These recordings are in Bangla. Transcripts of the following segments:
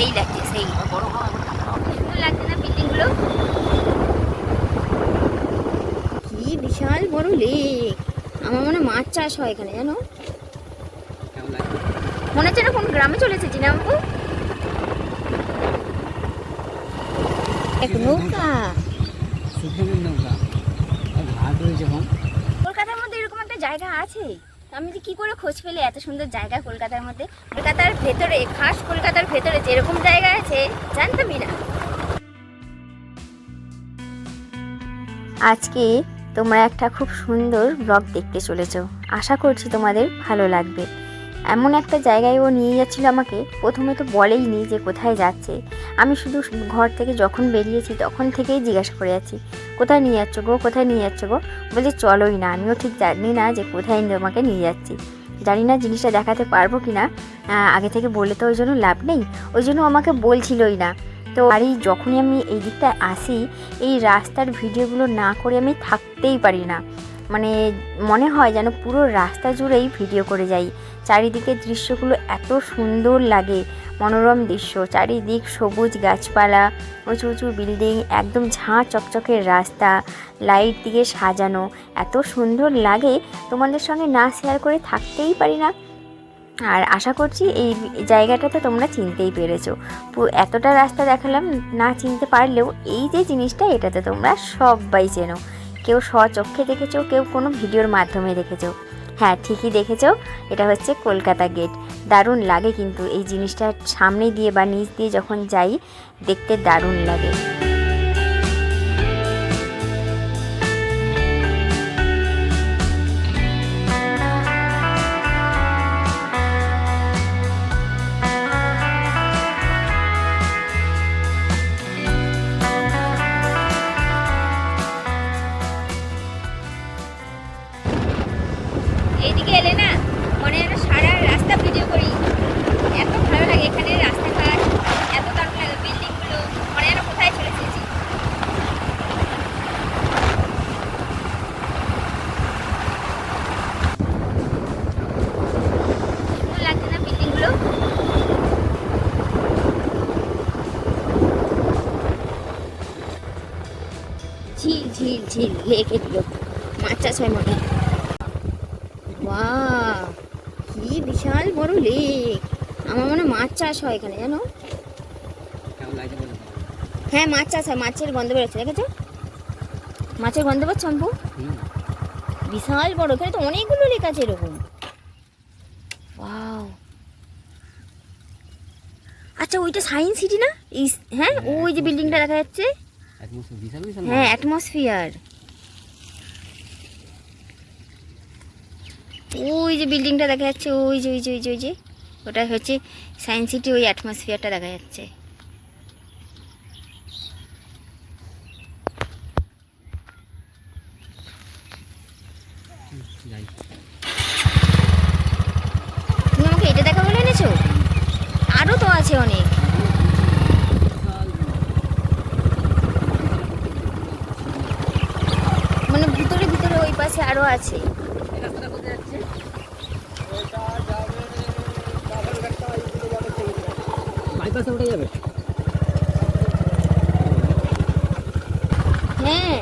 সেই লাগছে সেই। লাগছে না বিল্ডিংগুলো কি বিশাল বড় লেক। আমার মনে মাছ চাষ হয় এখানে জানো? মনে হচ্ছে না কোন গ্রামে চলে এসেছি না এক নৌকা। কলকাতার মধ্যে এরকম একটা জায়গা আছে? আমি যে কি করে খোঁজ পেলে এত সুন্দর জায়গা কলকাতার মধ্যে? কলকাতার ভেতরে, খাস কলকাতার ভেতরে যেরকম জায়গা আছে, জানতামই না। আজকে তোমরা একটা খুব সুন্দর ব্লগ দেখতে চলেছ। আশা করছি তোমাদের ভালো লাগবে। এমন একটা জায়গায় ও নিয়ে যাচ্ছিল আমাকে। প্রথমে তো বলেই নি যে কোথায় যাচ্ছে। আমি শুধু ঘর থেকে যখন বেরিয়েছি তখন থেকেই জিজ্ঞাসা করে যাচ্ছি কোথায় নিয়ে যাচ্ছ গো, কোথায় নিয়ে যাচ্ছ গো? বলছে, চলোই না, আমিও ঠিক জানি না যে কোথায় তোমাকে নিয়ে যাচ্ছি। জানি না জিনিসটা দেখাতে পারব কি না। আগে থেকে বলে তো ওই জন্য লাভ নেই। ওই জন্য আমাকে বলছিলই না। তো বাড়ি যখনই আমি এই দিকটায় আসি, এই রাস্তার ভিডিওগুলো না করে আমি থাকতেই পারি না। মানে মনে হয় যেন পুরো রাস্তা জুড়েই ভিডিও করে যাই। চারিদিকের দৃশ্যগুলো এত সুন্দর লাগে। মনোরম দৃশ্য, চারিদিক সবুজ গাছপালা, উঁচু উঁচু বিল্ডিং, একদম ঝাঁ চকচকের রাস্তা, লাইট দিয়ে সাজানো। এত সুন্দর লাগে, তোমাদের সঙ্গে না শেয়ার করে থাকতেই পারি না। আর আশা করছি এই জায়গাটাতে তোমরা চিনতেই পেরেছ। এতটা রাস্তা দেখালাম, না চিনতে পারলেও এই যে জিনিসটা, এটাতে তোমরা সবাই চেনো। কেউ স্বচক্ষে দেখেছ, কেউ কোনো ভিডিওর মাধ্যমে দেখেছ। হ্যাঁ ঠিকই দেখেছ, এটা হচ্ছে কলকাতা গেট দারুণ লাগে কিন্তু এই জিনিসটা সামনে দিয়ে বা নিচ দিয়ে যখন যাই, দেখতে দারুণ লাগে। ঝিল ঝিল লেকে দিল মাছ চাষ হয় মনে হয়। বাহ কি বিশাল বড় লেক। আমার মনে হয় মাছ চাষ হয় এখানে জানো। হ্যাঁ মাছ চাষ হয় মাছের গন্ধ বেরোচ্ছে দেখেছ? মাছের গন্ধ পাচ্ছ অম্পু বিশাল বড় এখানে তো অনেকগুলো লেক আছে এরকম। ওয়াও। আচ্ছা ওইটা সায়েন্স সিটি না? এই হ্যাঁ ওই যে বিল্ডিংটা দেখা যাচ্ছে। হ্যাঁ অ্যাটমসফিয়ার ওই যে বিল্ডিংটা দেখা যাচ্ছে ওই যে ওই যে ওই যে ওই যে। ওটা হচ্ছে সায়েন্স সিটি ওই অ্যাটমসফিয়ারটা দেখা যাচ্ছে। তুমি আমাকে এটা দেখা বলে এনেছো? আরও তো আছে অনেক মানে ভিতরে ভিতরে ওই পাশে আরও আছে। হ্যাঁ।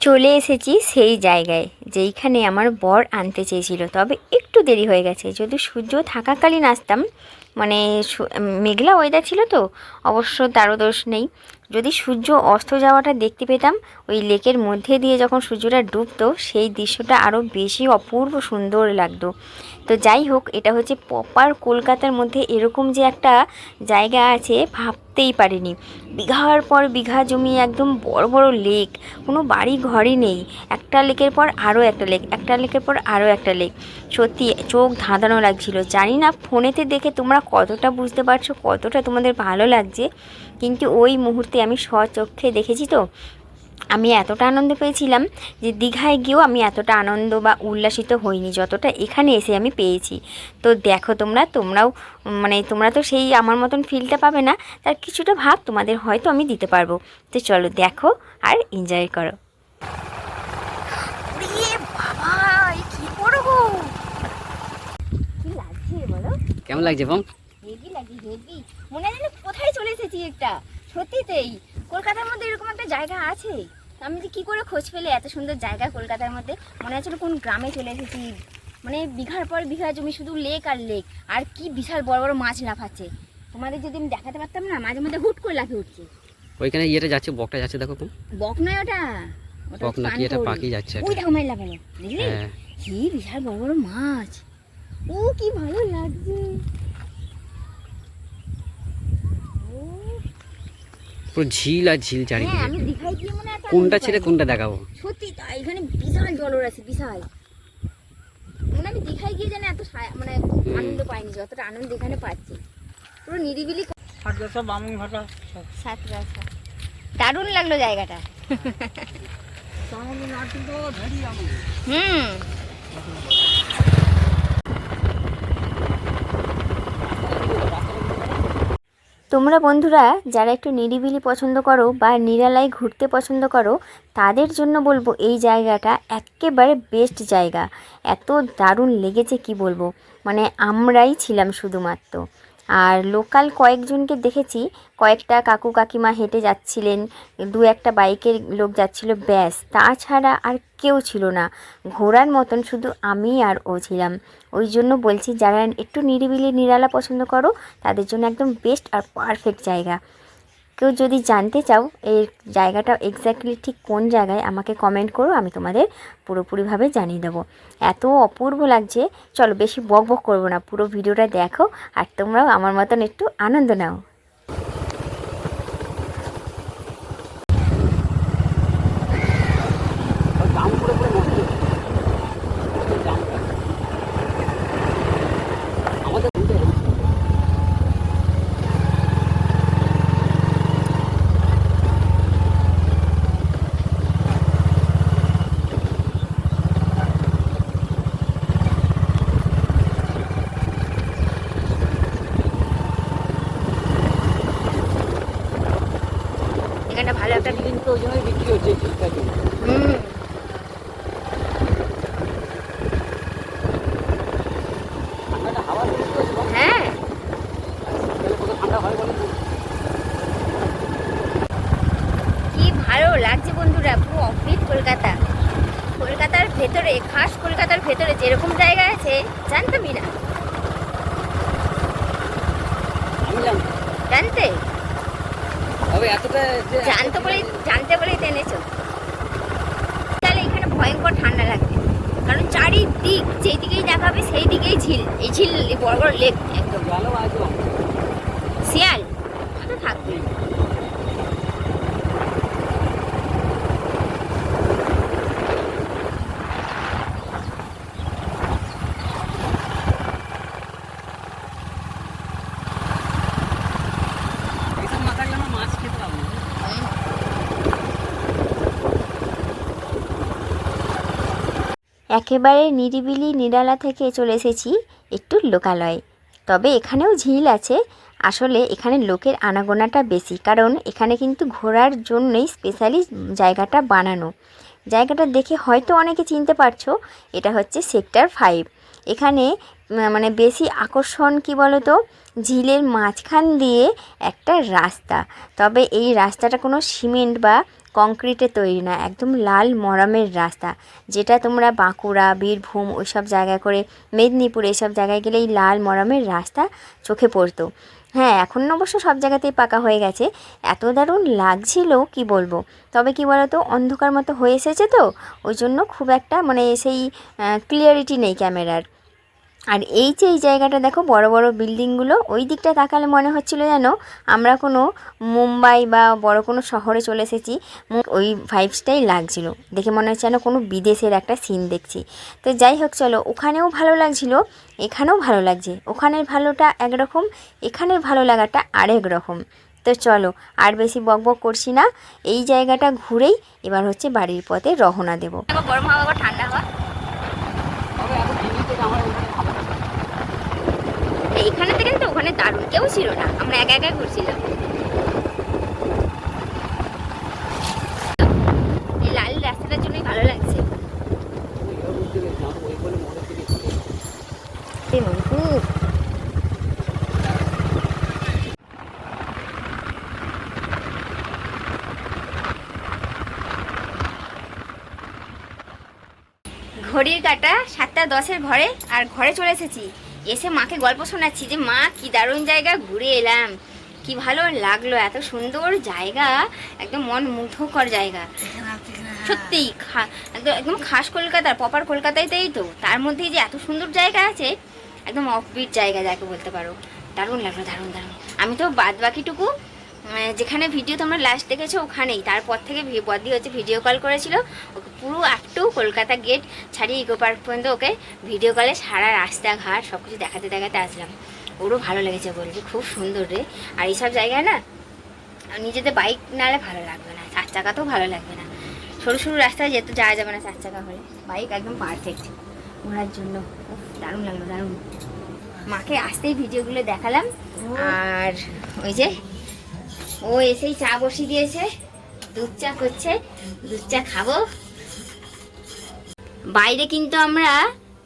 চলে এসেছি সেই জায়গায় যেইখানে আমার বর আনতে চেয়েছিল। তবে একটু দেরি হয়ে গেছে। যদি সূর্য থাকাকালীন আসতাম মানে মেঘলা ওয়েদার ছিল তো অবশ্য তারও দোষ নেই। যদি সূর্য অস্ত যাওয়াটা দেখতে পেতাম, ওই লেকের মধ্যে দিয়ে যখন সূর্যটা ডুবতো, সেই দৃশ্যটা আরও বেশি অপূর্ব সুন্দর লাগতো। তো যাই হোক, এটা হচ্ছে প্রপার কলকাতার মধ্যে এরকম যে একটা জায়গা আছে, ভাবতেই পারিনি। বিঘার পর বিঘা জমি, একদম বড় বড় লেক কোনো বাড়ি ঘরই নেই। একটা লেকের পর আরও একটা লেক একটা লেকের পর আরও একটা লেক সত্যি চোখ ধাঁধানো লাগছিল। জানি না, ফোনেতে দেখে তোমরা কতটা বুঝতে পারছ, কতটা তোমাদের ভালো লাগছে, কিন্তু ওই মুহূর্তে আমি স্বচক্ষে দেখেছি তো। আমি এতটা আনন্দ পেয়েছিলাম যে দীঘায় গিয়েও আমি এতটা আনন্দ বা উল্লাসিত হইনি যতটা এখানে এসে আমি পেয়েছি। তো দেখো তোমরা তোমরাও মানে তোমরা তো সেই আমার মতন ফিলটা পাবে না তার কিছুটা ভাব তোমাদের হয়তো আমি দিতে পারব। তো চলো দেখো আর এনজয় করো। বাবা কি লাগছে বলো? কেমন লাগছে বম হেভি লাগে হেভি। মনে হয় কোথায় চলে এসেছি একটা। সত্যিতেই কলকাতার মধ্যে এরকম একটা জায়গা আছে? আমি যে কি করে খোঁজ পেলে এত সুন্দর জায়গা কলকাতার মধ্যে? মনে হচ্ছিল কোন গ্রামে চলে এসেছি? মানে বিঘার পর বিঘা জমি শুধু লেক আর লেক। আর কি বিশাল বড় বড় মাছ লাফাচ্ছে। তোমাদের যদি আমি দেখাতে পারতাম না মাঝে মধ্যে হুট করে লাফিয়ে উঠছে। ওইখানে ইয়েটা যাচ্ছে বকটা যাচ্ছে দেখো বক নয় ওটা? বক নাকি এটা পাখি যাচ্ছে ওই দেখো মাইল দেখলি? হ্যাঁ। কি বিশাল বড় বড় মাছ। ও কি ভালো লাগছে ও, পুরো ঝিল আর ঝিল হ্যাঁ চারিদিকে আমি দীঘায় গিয়ে মনে হয় কোনটা ছেড়ে। কোনটা দেখাবো? সত্যি তাই এখানে বিশাল জলরাশি বিশাল। মানে আমি দীঘায় গিয়ে যেন এত মানে আনন্দ পাইনি যতটা আনন্দ এখানে পাচ্ছি। পুরো নিরিবিলি দারুণ লাগল জায়গাটা। হুম। তোমরা বন্ধুরা, যারা একটু নিরিবিলি পছন্দ করো বা নিরালায় ঘুরতে পছন্দ করো, তাদের জন্য বলব এই জায়গাটা একেবারে বেস্ট জায়গা। এত দারুণ লেগেছে কি বলব? মানে আমরাই ছিলাম শুধুমাত্র। আর লোকাল কয়েকজনকে দেখেছি, কয়েকটা কাকু কাকিমা হেঁটে যাচ্ছিলেন, দু একটা বাইকের লোক যাচ্ছিল, ব্যাস, তাছাড়া আর কেউ ছিল না। ঘোরার মতন শুধু আমি আর ও ছিলাম। ওই জন্য বলছি, যারা একটু নিরিবিলি, নিরালা পছন্দ করো, তাদের জন্য একদম বেস্ট আর পারফেক্ট জায়গা। কেউ যদি জানতে চাও, এর জায়গাটা এক্স্যাক্টলি ঠিক কোন জায়গায়, আমাকে কমেন্ট করো, আমি তোমাদের পুরোপুরিভাবে জানিয়ে দেবো। এত অপূর্ব লাগছে। চলো বেশি বক বক করব না, পুরো ভিডিওটা দেখো আর তোমরাও আমার মতন একটু আনন্দ নাও। ভালো একটা দিন তো ওই জন্যই বিক্রি হচ্ছে ঠিকঠাক। হুম হ্যাঁ লাগছে বন্ধুরা, পুরো অফিস কলকাতা। কলকাতার ভেতরে, খাস কলকাতার ভেতরে যেরকম জায়গা আছে, জানতামই না। জানতে? তবে এতটা জানতে বলে জানতে বলেই তো এনেছো। তাহলে এখানে ভয়ঙ্কর ঠান্ডা লাগবে। কারণ চারিদিক যেই দিকেই দেখাবে সেই দিকেই ঝিল এই ঝিল বড় বড় লেক একদম। জলও আছে শিয়াল তো থাকবে এইসব না থাকলে আমরা মাছ খেতে পারব না একেবারে নিরিবিলি নিরালা থেকে চলে এসেছি একটু লোকালয়ে। তবে এখানেও ঝিল আছে। আসলে এখানে লোকের আনাগোনাটা বেশি, কারণ এখানে কিন্তু ঘোরার জন্যই স্পেশালি জায়গাটা বানানো। জায়গাটা দেখে হয়তো অনেকে চিনতে পারছ, এটা হচ্ছে সেক্টর ফাইভ এখানে মানে বেশি আকর্ষণ, কি বলতো, ঝিলের মাঝখান দিয়ে একটা রাস্তা। তবে এই রাস্তাটা কোনো সিমেন্ট বা কংক্রিটে তৈরি না, একদম লাল মরমের রাস্তা। যেটা তোমরা বাঁকুড়া, বীরভূম ওইসব জায়গায় করে, মেদিনীপুর এইসব জায়গায় গেলে এই লাল মরমের রাস্তা চোখে পড়তো। হ্যাঁ এখন অবশ্য সব জায়গাতেই পাকা হয়ে গেছে। এত দারুণ লাগছিল, কি বলব? তবে কি বলতো, অন্ধকার মতো হয়ে এসেছে তো ওই জন্য খুব একটা মানে সেই ক্লিয়ারিটি নেই ক্যামেরার। আর এই যে এই জায়গাটা দেখো, বড় বড় বিল্ডিংগুলো, ওই দিকটা তাকালে মনে হচ্ছিল যেন আমরা কোনো মুম্বাই বা বড় কোনো শহরে চলে এসেছি। ওই ভাইবসটাই লাগছিল। দেখে মনে হচ্ছে যেন কোনো বিদেশের একটা সিন দেখছি। তো যাই হোক, চলো, ওখানেও ভালো লাগছিল, এখানেও ভালো লাগছে। ওখানের ভালোটা একরকম, এখানের ভালো লাগাটা আরেক রকম। তো চলো, আর বেশি বক বক করছি না। এই জায়গাটা ঘুরেই এবার হচ্ছে বাড়ির পথে রওনা দেবো। গরম হাওয়া ঠান্ডা হাওয়া। ওখানে থেকে তো ওখানে দারুণ কেউ ছিল না আমরা একা একা ঘুরছিলাম। এই লাল রাস্তাটার জন্যই ভালো লাগছে। ঘড়ির কাটা সাতটা দশের ঘরে আর ঘরে চলে এসেছি। এসে মাকে গল্প শোনাচ্ছি যে, মা, কি দারুণ জায়গা, ঘুরে এলাম। কি ভালো লাগল, এত সুন্দর জায়গা। একদম মন মুগ্ধকর জায়গা। সত্যি খা- একদম একদম খাস কলকাতার প্রপার কলকাতাতেই তো তার মধ্যে যে এত সুন্দর জায়গা আছে, একদম অফবিট জায়গা যাকে বলতে পারো। দারুণ লাগল, দারুণ দারুণ। আমি তো বাদ বাকিটুকু যেখানে ভিডিও তোমরা লাস্ট দেখেছ ওখানেই। তারপর থেকে বদি হচ্ছে ভিডিও কল করেছিল। ওকে পুরো আপ টু কলকাতা গেট ছাড়িয়ে ইকো পার্ক পর্যন্ত ওকে ভিডিও কলে সারা রাস্তাঘাট সব কিছু দেখাতে দেখাতে আসলাম। ওরও ভালো লেগেছে বলছে খুব সুন্দর রে। আর এইসব জায়গায় না নিজেদের বাইক নালে ভালো লাগবে না। চার চাকাতেও ভালো লাগবে না। সরু সরু রাস্তায় যেতে যাওয়া যাবে না চার চাকা হলে বাইক একদম পারফেক্ট ঘোরার জন্য। দারুণ লাগল দারুণ। মাকে আসতেই ভিডিওগুলো দেখালাম। আর ওই যে ও এসেই চা বসিয়ে দিয়েছে। দুধ চা করছে। দুধ চা খাব। বাইরে কিন্তু আমরা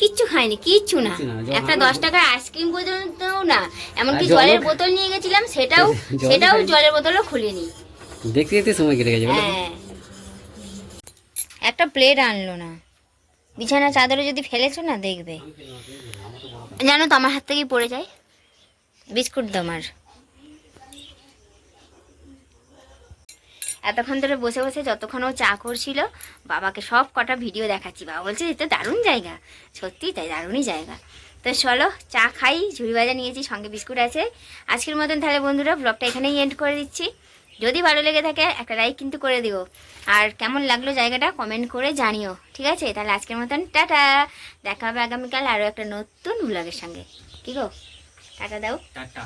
কিচ্ছু খাইনি কিচ্ছু না। একটা দশ টাকার আইসক্রিম পর্যন্তও না। এমনকি জলের বোতল নিয়ে গেছিলাম সেটাও সেটাও জলের বোতলও খুলিনি। দেখতে দেখতে সময় কেটে গেছে হ্যাঁ। একটা প্লেট আনলো না। বিছানা চাদরে যদি ফেলেছো না দেখবে। জানো তো আমার হাত থেকেই পড়ে যায়। বিস্কুট দমার এতক্ষণ ধরে বসে বসে যতক্ষণ ও চা করছিল, বাবাকে সব কটা ভিডিও দেখাচ্ছি। বাবা বলছে এটা দারুণ জায়গা। সত্যিই তাই, দারুণই জায়গা। তো চলো, চা খাই, ঝুড়ি ভাজা নিয়েছি, সঙ্গে বিস্কুট আছে। আজকের মতন তাহলে বন্ধুরা ব্লগটা এখানেই এন্ড করে দিচ্ছি। যদি ভালো লেগে থাকে, একটা লাইক কিন্তু করে দিও। আর কেমন লাগল জায়গাটা কমেন্ট করে জানিও, ঠিক আছে? তাহলে আজকের মতন, টাটা! দেখা হবে আগামীকাল আরও একটা নতুন ব্লগের সঙ্গে। কি গো? টাটা দাও। টাটা।